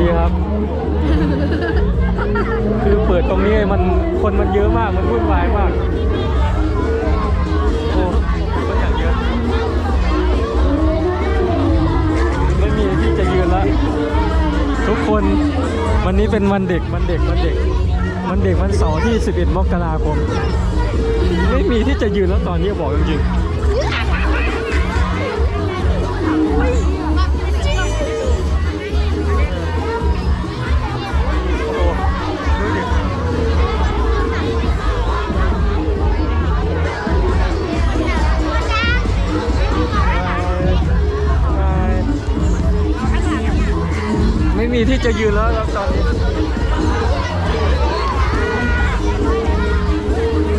ดีครับ คือเปิดตรงนี้มันคนมันเยอะมากมันวุ่นวายมากโอ้คนอย่างเยอะไม่มีที่จะยืนแล้วทุกคนวันนี้เป็นวันเด็กวันเด็กวันเด็กวันเด็กวันเสาร์ที่ 11 มกราคม ไม่มีที่จะยืนแล้วตอนนี้บอกจริงๆ จะยืนแล้วครับตอนนี้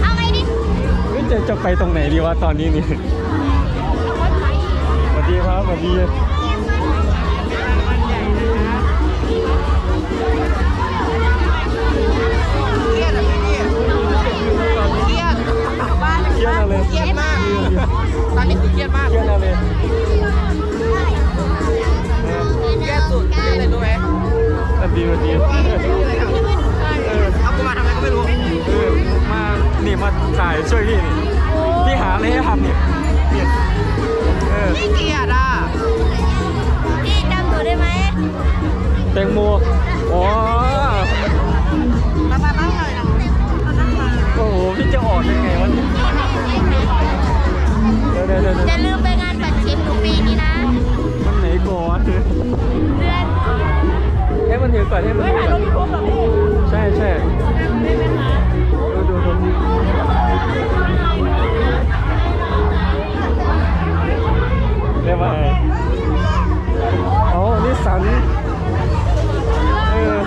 เอาไงดิไม่จะจะไปตรงไหนดีวะตอนนี้นี่สวัสดีครับสวัสดี อยู่ก่อนให้มันอยู่ก่อนใช่ใช่ดูดูดูได้ไหมอ๋อนี่สันเออ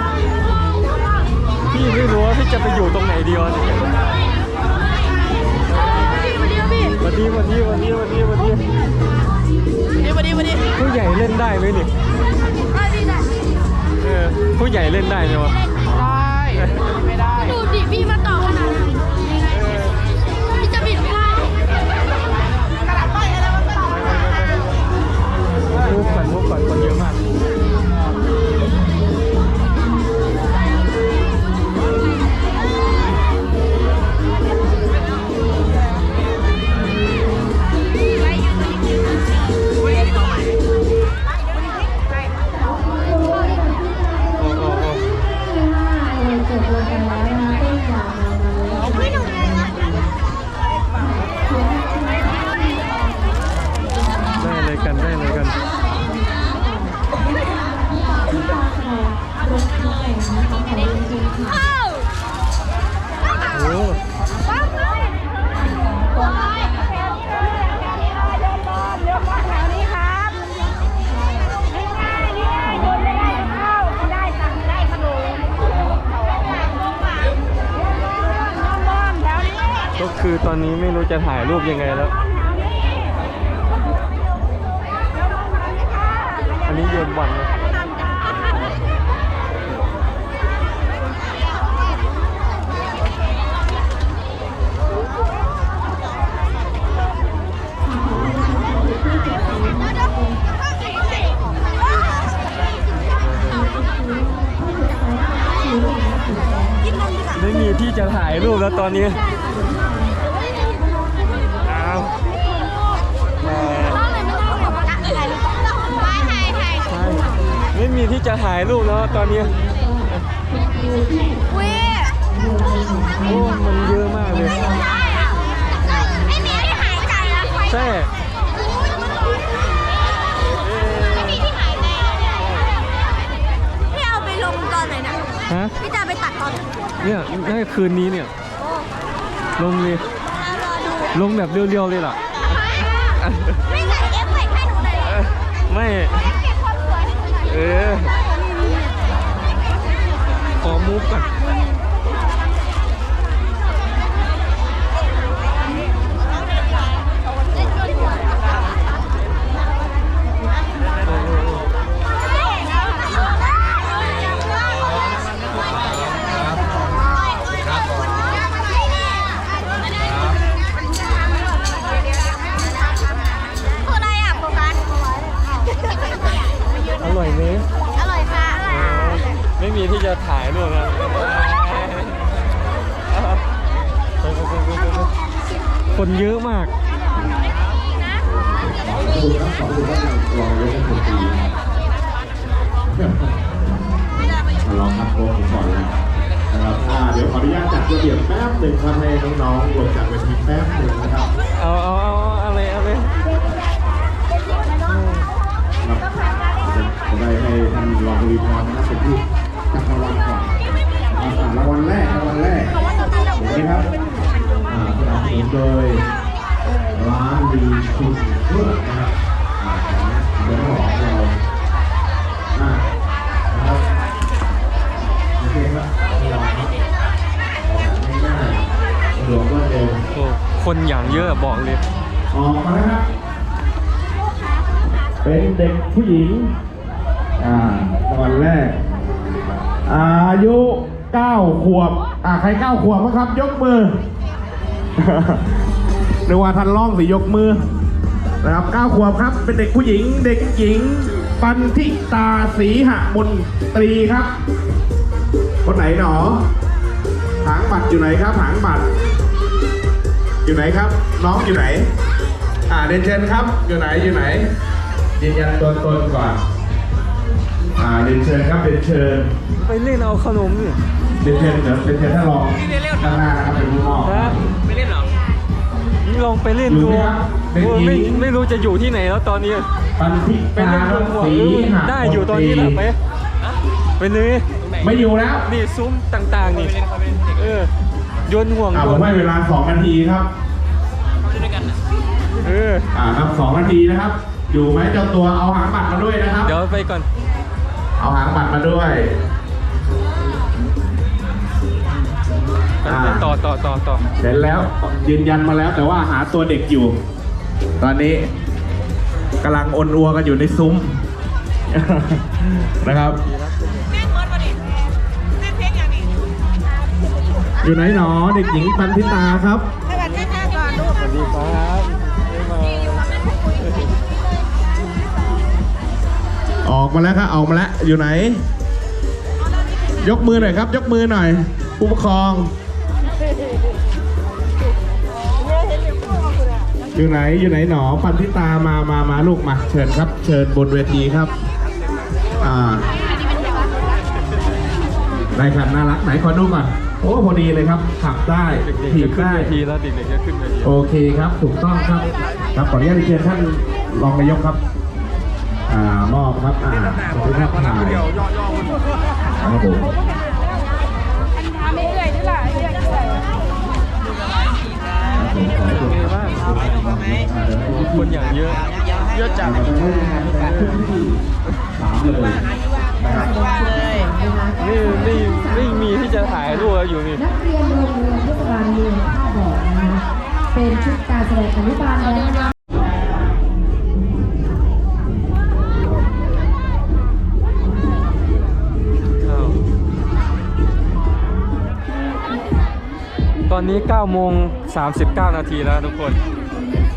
พี่ไม่รู้ว่าพี่จะไปอยู่ตรงไหนดีวะเนี่ยสวัสดีสวัสดีสวัสดีสวัสดีสวัสดีดีมาดีมาดีผู้ใหญ่เล่นได้ไหมนี่ ผู้ใหญ่เล่นได้ไหมวะ ได้ไม่ได้ ดูดิพี่มาต่อขนาดนั้นพี่จะบิดไม่ได้มุกก่อนมุกก่อนคนเยอะมาก คือตอนนี้ไม่รู้จะถ่ายรูปยังไงแล้ว อันนี้โยนบอลนะไม่มีที่จะถ่ายรูปแล้วตอนนี้ ม่มีที่จะถ่ายรูปแล้วตอนนี้โอ้มันเยอะมากเลยใช่เอ๊ะพี่เอาไปลงตอนไหนน่ะฮะพี่จะไปตัดตอนไหนเนี่ยน่าจะคืนนี้เนี่ยลงเลยรอดูลงแบบเรียวๆเลยล่ะไม่ใส่เอฟเฟกต์ให้หนูหน่อยเหรเอออไม่ เออขอมูฟก่อน คนเยอะมากลองครับโค้ก่อนแล้วนะครับเดี๋ยวขออนุญาตจัดระเบียบแป๊บหนึ่งครับให้น้องๆลงจากเวทีแป๊บหนึ่ง คุณเพื่อนะครับอ่าของเจ้าของเรานะครับโอเคครับเราง่ายๆสะดวกรวดเร็วโอ้คนอย่างเยอะบอกเลย ออกมาครับ เป็นเด็กผู้หญิง อ่าตอนแรก อายุ 9 ขวบ อ่าใคร 9 ขวบบ้างครับ ยกมือหรือว่าท่านร้องสิยกมือ นะครับ9ขวบครับ เป็นเด็กผู้หญิง เด็กหญิง ปันทิตาสีหะมนตรีครับ คนไหนหนอ หางบัตรอยู่ไหนครับ หางบัตร อยู่ไหนครับ น้องอยู่ไหน อ่าเดนเชิญครับ อยู่ไหน อยู่ไหนยืนยันตัวตนก่อน อ่าเดนเชิญครับเดนเชิญไปเล่นเอาขนมนี่เดนเชิญเดี๋ยวเดนเชิญถ้าลองด้านหน้านะครับเป็นผู้มอบฮะไม่เล่นเหรอนี่ ลองไปเล่นอยู่ดูไหมครับเด็กโอ้หญิไม่งไม่รู้จะอยู่ที่ไหนแล้วตอนนี้ปันทิไปตาเล่นบนหัวสีเออหะได้อยู่ตอนนี้แหละไปไปเลยไม่อยู่แล้วนี่ซุ้มต่างๆนี่เออโยนห่วงอ่าโยผมนให้เวลาสองนาทีครับเอออ่าครับสองนาทีนะครับ อยู่ไหมเจ้าตัวเอาหางบัตรมาด้วยนะครับ เดี๋ยวไปก่อน เอาหางบัตรมาด้วย ต่อต่อต่อต่อเสร็จแล้วยืนยันมาแล้วแต่ว่าหาตัวเด็กอยู่ ตอนนี้กำลังอนอัวกันอยู่ในซุ้ม นะครับอยู่ไหนหนอเด็กหญิงปันธิตาครับให้แบบแค่ๆก่อนลูกสวัสดีครับออกมาแล้วครับออกมาแล้วอยู่ไหน ยกมือหน่อยครับ ยกมือหน่อยผู้ปกครอง อยู่ไหนอยู่ไหนหนอปันธิตามามามาลูกมาเชิญครับ เชิญบนเวทีครับอ่าได้ครับน่ารักไหนขอดูก่อนโอ้พอดีเลยครับขับได้เด็กๆถีจะบขึ้นได้เวทีแล้วเด็กๆจะขึ้นเวทีโอเคครับ ถูกต้องครับครับขออนุญาตเรียนท่านรองนายกครับอ่ามอบครับอ่าขอบคุณครับถ่ายครับผม คนอย่างเยอะ เยอะจังสามเลยนะครับนี่ไม่ไม่มีที่จะถ่ายรูปอยู่นี่นักเรียนโรงเรียนเทศบาลเมืองท่าบ่อนะคะเป็นชุดการแสดงอนุบาลและนะคะอ้าวตอนนี้9โมง39 นาทีแล้วทุกคน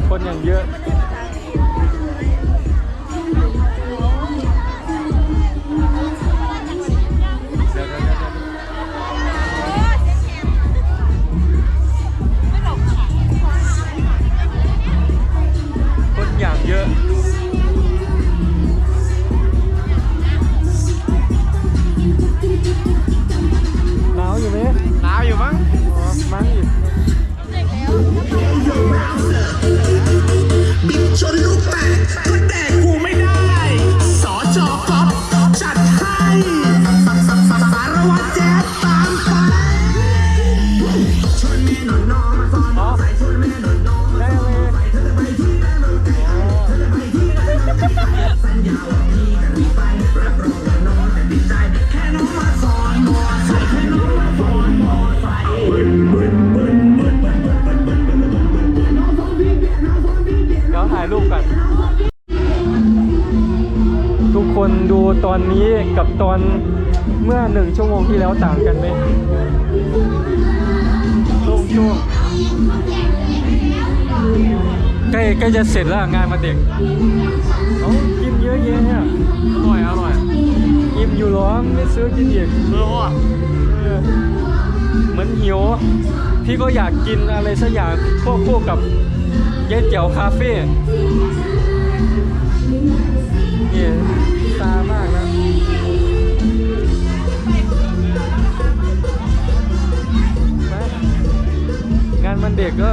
คนอย่างเยอะ บิ๊ก ตอนเมื่อหนึ่งชั่วโมงที่แล้วต่างกันไหมช่วงช่วงใกล้ใกล้จะเสร็จแล้วงานมาเด็กเอากินเยอะแยะเนี่ยอร่อยอร่อยอิ่มอยู่หรอไม่ซื้อกินอีกเออว่ะเออเหมือนหิว พี่ก็อยากกินอะไรสักอย่างควบคู่กับเย้เจียวคาเฟ่นี่ตามากนะ เด็กก็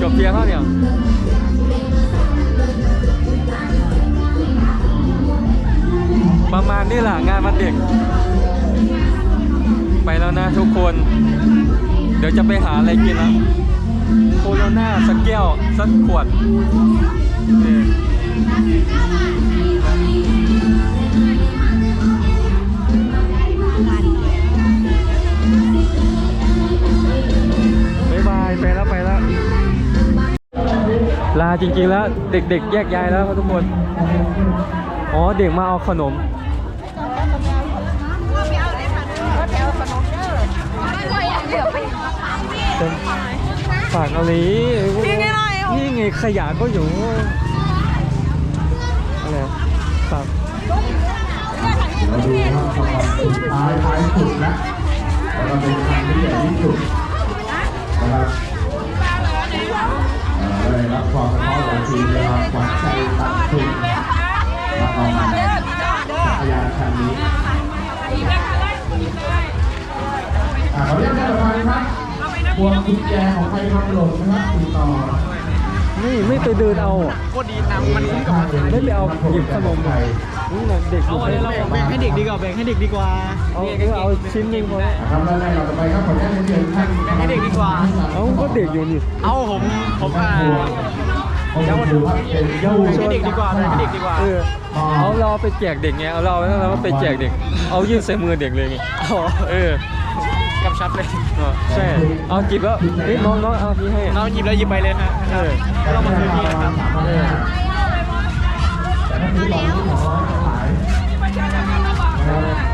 จบเพียงเท่าเนี้ประมาณนี้แหละงานมันเด็ก ไปแล้วนะทุกคน เดี๋ยวจะไปหาอะไรกินแล้วโคโรนาสักแก้ว สักขวด ไปแล้วไปแล้ว ลาจริงๆแล้ว เด็กๆ แยกย้ายแล้วครับทุกคน อ๋อเด็กมาเอาขนมฝากอะไรพี่ไงพี่ไงขยะก็อยู่อะไรฝากเราดูครับสำหรับสุดท้ายท้ายสุดนะแล้วก็เป็นครั้งที่ใหญ่ที่สุดนะครับ ความสนองจากทีมนะครับขวัญใจตัดทุนมาเอามาจักรยานคันนี้อ่าขอเรียกท่านประมาณครับพวงกุญแจของใครทำหล่นนะครับติดต่อนี่ไม่ไปเดินเอาก็ดีนะมันคุ้มกับมันไม่ไปเอาหยิบขนมไป เด็กอยู่เอาเลยเราแบ่งให้เด็กดีกว่าแบ่งให้เด็กดีกว่าเอาเอาเอาชิ้นหนึงพอแล้วนะครับแล้วในเราจะไปครับขออนุญาตเรียนเชิญท่านแบ่งให้เด็กดีกว่าเอาก็เด็กอยู่นี่เอาผมผมอ่าเยาวชนเป็นเยาวชให้นเด็กดีกว่าแบ่งให้เด็กดีกว่าเออเอาเราไปแจกเด็กไงเอาเราแล้วเราไปแจกเด็ก เอายื่นใส่มือเด็กเลยไงอ๋อเออกำชับเลยอ๋อใช่ เอาจิบแล้วนี่น้องน้องเอาพี่ให้เราหยิบแล้วหยิบไปเลยฮะเออไม่ต้องมาซื้อที่นะครับ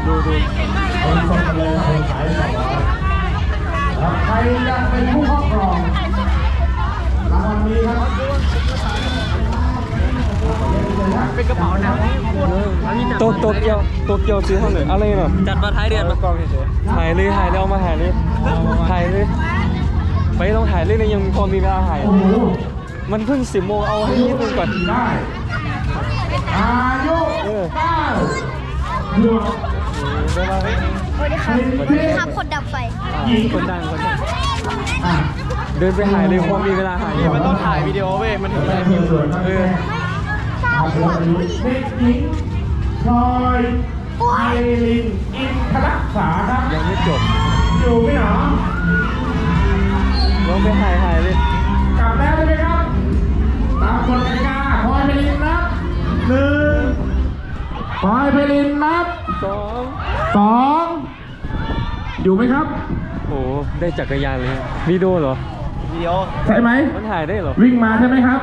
ดูดูเอาสดกันเลยครับขายสองร้อยครับใครจะเป็นผู้ครอบครองรางวัลนี้ครับเป็นกระเป๋าหนังโคตรอันนี้จัดโตโตเกียวโตเกียวซื้อเท่าไหร่อะไรเนาะจัดมาท้ายเดือนมากองเฉยถ่ายเลยถ่ายเลยเอามาถ่ายเลยถ่ายเลยไปต้องถ่ายเลยเลยยังพอมีเวลาถ่าย มันเพิ่งสิบโมงเอาให้นิดนึงก่อนได้อายุเออเก้า สวัสดีครับสวัสดีครับคนดับไฟอ่าคนดังคนดังอะเดินไปถ่ายเลยพอมีเวลาถ่ายๆมันต้องถ่ายวิดีโอเว้ยมันถึงได้จะเพื่อนส่วนครับเออครับแล้วอายุเด็กหญิงพลอยไอรินอินทรักษาครับยังไม่จบ อยู่ไหมหรอลองไปถ่ายถ่ายเลย กลับแล้วใช่ไหมครับ ตามกฎกติกาพลอยไพลินนับหนึ่ง พลอยไพลินนับสองสองอยู่ไหมครับ โอ้ได้จักรยานเลยวิดีโอเหรอวิดีโอใช่ไหมมันถ่ายได้เหรอ วิ่งมาใช่ไหมครับ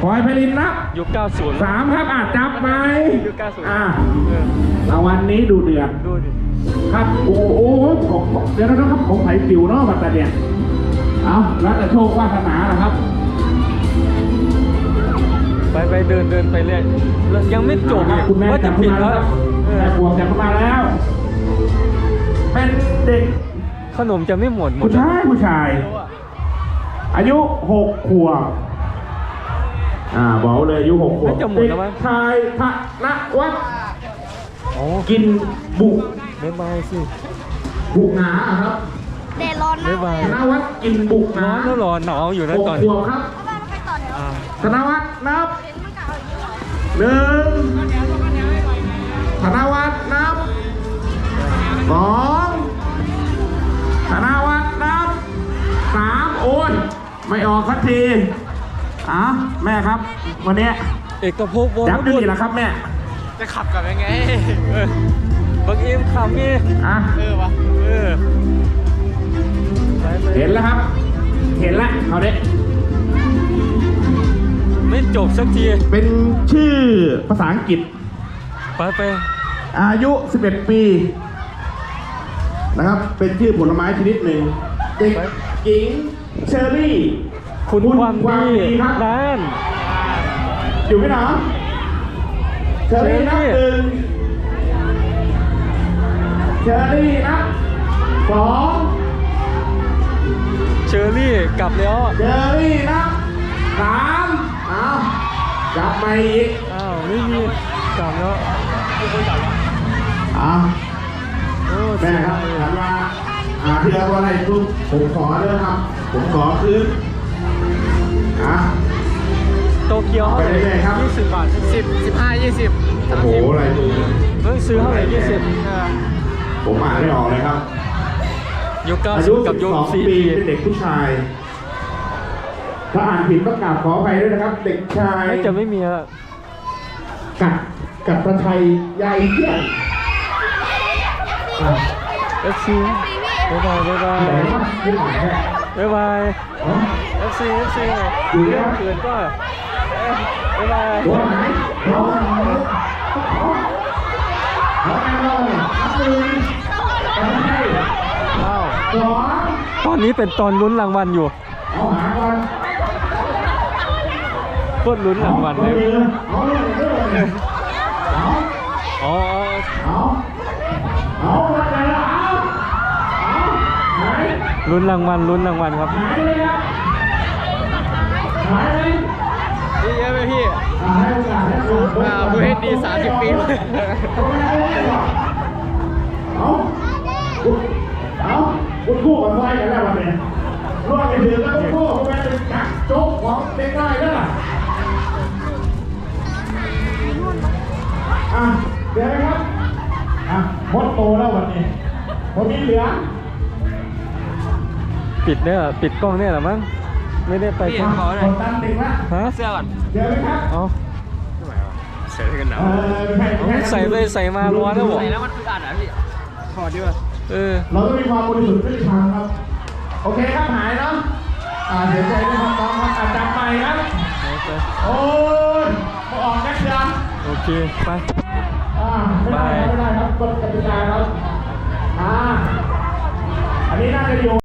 พลอยไพลินนับยุค90 สามครับอาจจับไหมยุค90อ่าเออรางวัลนี้ดูเดือดดูดิครับโอ้โหของของเดี๋ยวนะครับของไผ่ติวเนาะบัตรเนี่ยเอาแล้วแต่โชควาสนาแหละครับ ไปไปเดินเดินไปเรื่อยแล้วยังไม่จบอีกคุณแม่ว่าจัจะบปิขึ้ดนมาแล้แล้ววเออแม่บวกจับขึ้นมาแล้ว เป็นเด็กขนมจะไม่หมดหมดผู้ชายผู้ชาย อายุหกขวบ อ่าบอกเลยอายุหกขวบไม่จะหมดแล้วมั้งเด็กชายธนวัฒน์อ๋อกินบุกบ๊ายบายสิ บุกหนาอะครับแดดร้อนมาบ๊ากยบายธนวัฒน์กินบุกหร้นาอนแล้วเหรอหนาวอยู่นะหกตอนขนี้วบครับ ธนวัฒน์นับหนึ่งธนวัฒน์นับสองธนวัฒน์นับสามโอ้ยไม่ออกสักทีอะแม่ครับ วันนี้เอกภพวงจับอยู่นี่แหละครับแม่ จะขับกลับยังไงเออบังเอ็มขำนี่อะเออวะเออไปไปเห็นแล้วครับ เห็นแล้วเขาเนี้ไม่ จบสักทีเป็นชื่อภาษาอังกฤษ ไปไปอายุ 11 ปี นะครับ เป็นชื่อผลไม้ชนิดหนึ่งเด็กหญิงเชอรี่ คุณความดีครับนั่นอยู่ไหมหนอเชอรี่นับหนึ่งเชอรี่นับสองเชอรี่กลับแล้ว เชอรี่นับสามเอาจับ มาอีกอ้าวไม่มีกลับแล้วเอาโอ้แม่ครับถามว่าหาที่แล้วว่าอะไรทุกผมขอด้วยครับ ผมขอคืนอะ โตเกียวเท่าไหร่ไปเรื่อยๆครับ ยี่สิบบาทสิบสิบห้ายี่สิบโอ้โหอะไรดูเพิ่งซื้อเท่าไหร่ยี่สิบผมอ่านไม่ออกเลยครับ ยุคเก้าอาสิยุบกับยุค12ซีปีดีเป็นเด็กผู้ชาย ถ้าอ่านผิดก็กราบขออภัยด้วยนะครับ เด็กชายไม่จะไม่มีแล้วกัดกัดประไทยใหญ่เที่ยงอะเอฟซีบ๊ายบายบ๊ายบายไหนวะยี่ห้อแค่บ๊ายบายอ๋อเอฟซีเอฟซีอยู่เรื่แล้องวเกินก็เอ้ยบ๊ายบายหัวหายหัวหายหัวหายหัวหายนับหนึ่งประไทยอ้าวสองตอนนี้เป็นตอนลุ้นรางวัลอยู่เอาหาก่อน โคตรลุ้นรางวัลเลยอ๋อลุ้นรางวัลลุ้นรางวัลครับนี่เยอะไหมพี่อาให้โอกาสให้โอกาสอ่าผู้เฮ็ดดี30ปีเอาเอาคุณคู่กับไฟกันแล้ววันนี้รอดไปถึงแล้วคุณคู่คุณแม่เป็นกักโจ๊กของเด็กน้แล้ว อะเดี๋ยวนะครับอะหมดโตแล้ววันนี้ผมมีเหลือปิดเนี่ยปิดกล้องเนี่ยเหรอมั้งไม่ได้ไปพี่ใช่ไหมขอหน่กอยดตันติดละฮะเสื้อก่อนเดี๋ยวนะครับ เอาใส่กันหนาวเออไม่เอาไม่ใส่ไปใส่มาร้อนแล้วบอกใส่แล้วมันอึดอัดอะพี่ถอดดีกว่าเออเราต้องมีความบริสุทธิ์ยุติธรรมครับ โอเคครับหายเนาะอ่าเสียใจด้วยครับน้องครับอ่าจับใหม่ครับโอเคโอ้ยมาออกนักเชียร์ โอเค ไป ไปไม่ดกติกาครับอ่าอันนี้น่าจะอยู่